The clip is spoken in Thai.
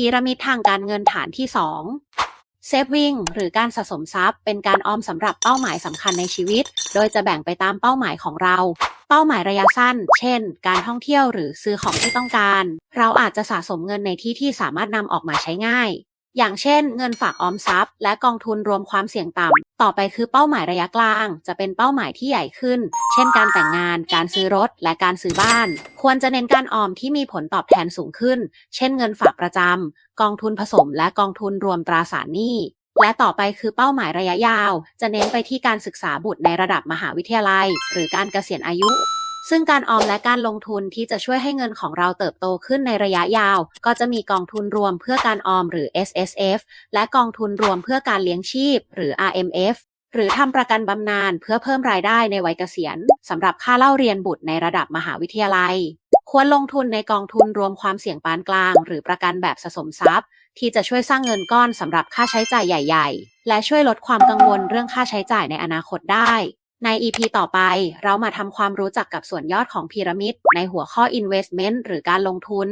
พีระมิดทางการเงินฐานที่ 2 Saving หรือการสะสมทรัพย์ เป็นการออมสำหรับเป้าหมายสำคัญในชีวิต โดยจะแบ่งไปตามเป้าหมายของเรา เป้าหมายระยะสั้น เช่น การท่องเที่ยวหรือซื้อของที่ต้องการ เราอาจจะสะสมเงินในที่ที่สามารถนำออกมาใช้ง่าย อย่างเช่น เงินฝากออมทรัพย์ และกองทุนรวมความเสี่ยงต่ำ ต่อไปคือเป้าหมายระยะกลาง จะเป็นเป้าหมายที่ใหญ่ขึ้น เช่นการแต่งงาน การซื้อรถ และการซื้อบ้าน ควรจะเน้นการออมที่มีผลตอบแทนสูงขึ้น เช่นเงินฝากประจำ กองทุนผสม และกองทุนรวมตราสารหนี้ และต่อไปคือเป้าหมายระยะยาว จะเน้นไปที่การศึกษาบุตรในระดับมหาวิทยาลัย หรือการเกษียณอายุ ซึ่งการออมและการลงทุนที่จะช่วยให้เงินของเราเติบโตขึ้นในระยะยาว ก็จะมีกองทุนรวมเพื่อการออมหรือ S S F และกองทุนรวมเพื่อการเลี้ยงชีพ หรือ R M F หรือทำประกันบำนาญเพื่อเพิ่มรายได้ในวัยเกษียณสำหรับค่าเล่าเรียนบุตรในระดับมหาวิทยาลัย ควรลงทุนในกองทุนรวมความเสี่ยงปานกลาง หรือประกันแบบสะสมทรัพย์ ที่จะช่วยสร้างเงินก้อนสำหรับค่าใช้จ่ายใหญ่ ๆ และช่วยลดความกังวลเรื่องค่าใช้จ่ายในอนาคตได้ ใน EP ต่อไปเรามาทำความรู้จักกับส่วนยอดของพีระมิดในหัวข้อ investment หรือการลงทุน